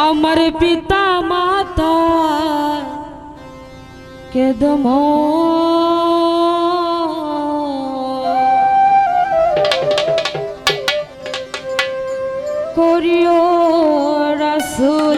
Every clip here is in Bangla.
আমার পিতা মাতা কেদম করিও রাসুল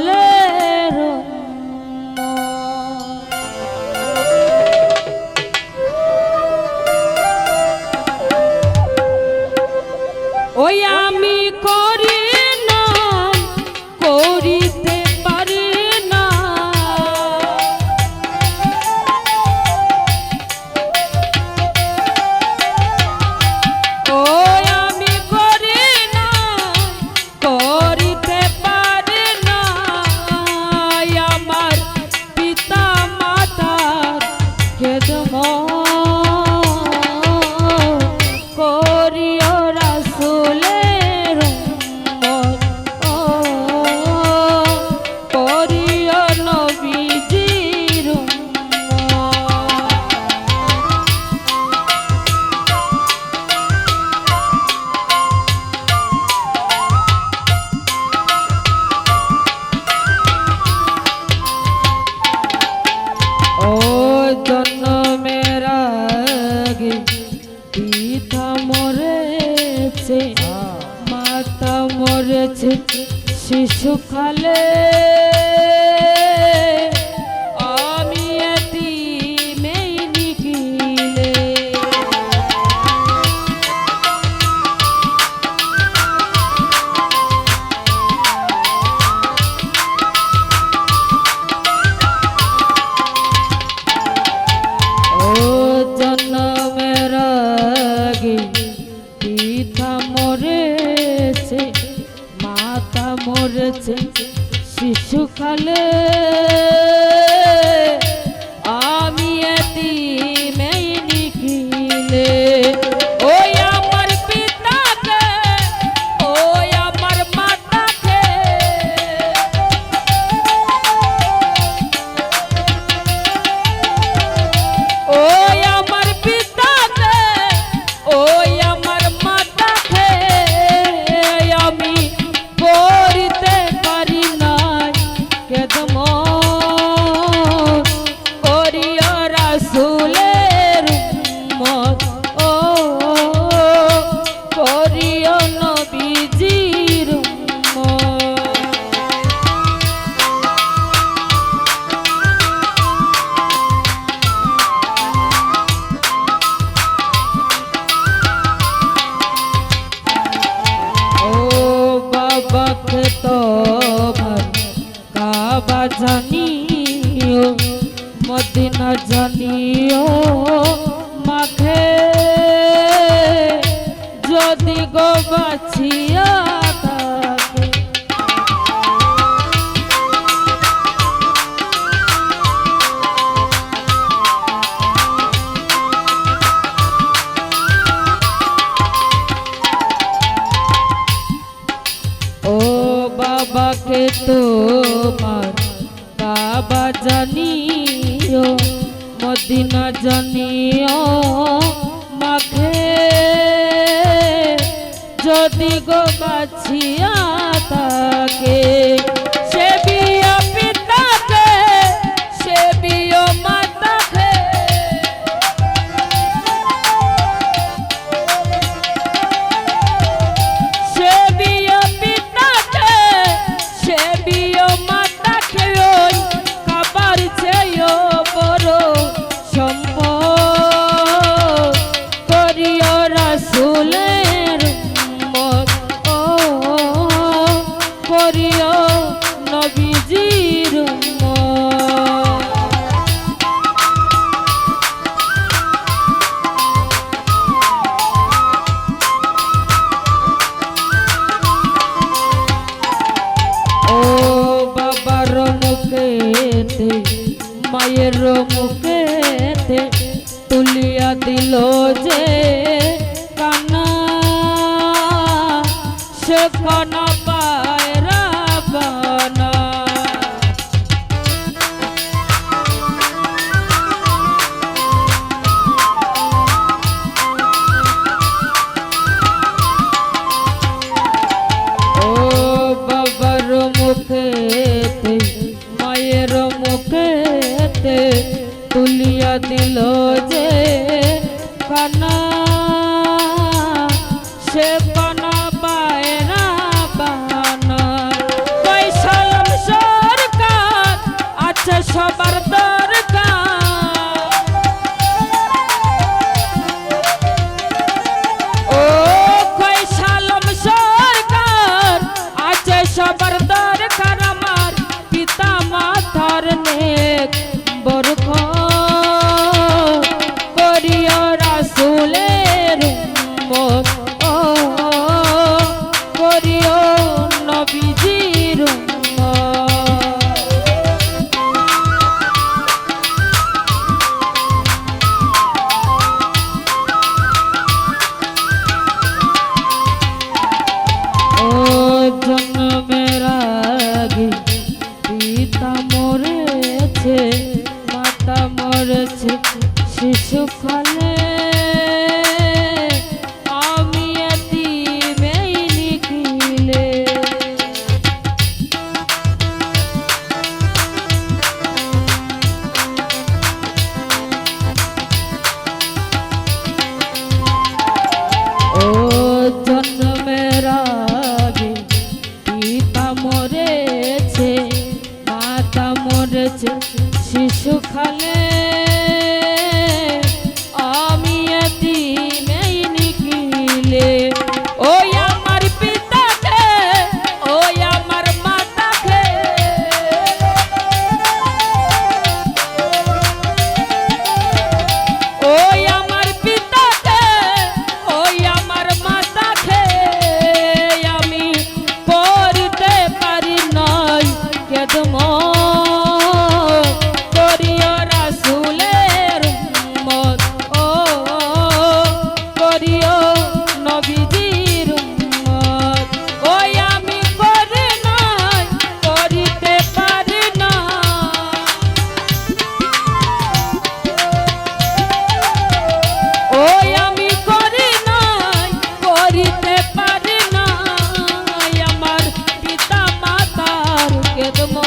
দিও মাখে যদি গো বাছিয়া ও বাবাকে মা জনিও মাখে যদি গো বাছিয়া তাকে যখন শিশুকালে Todo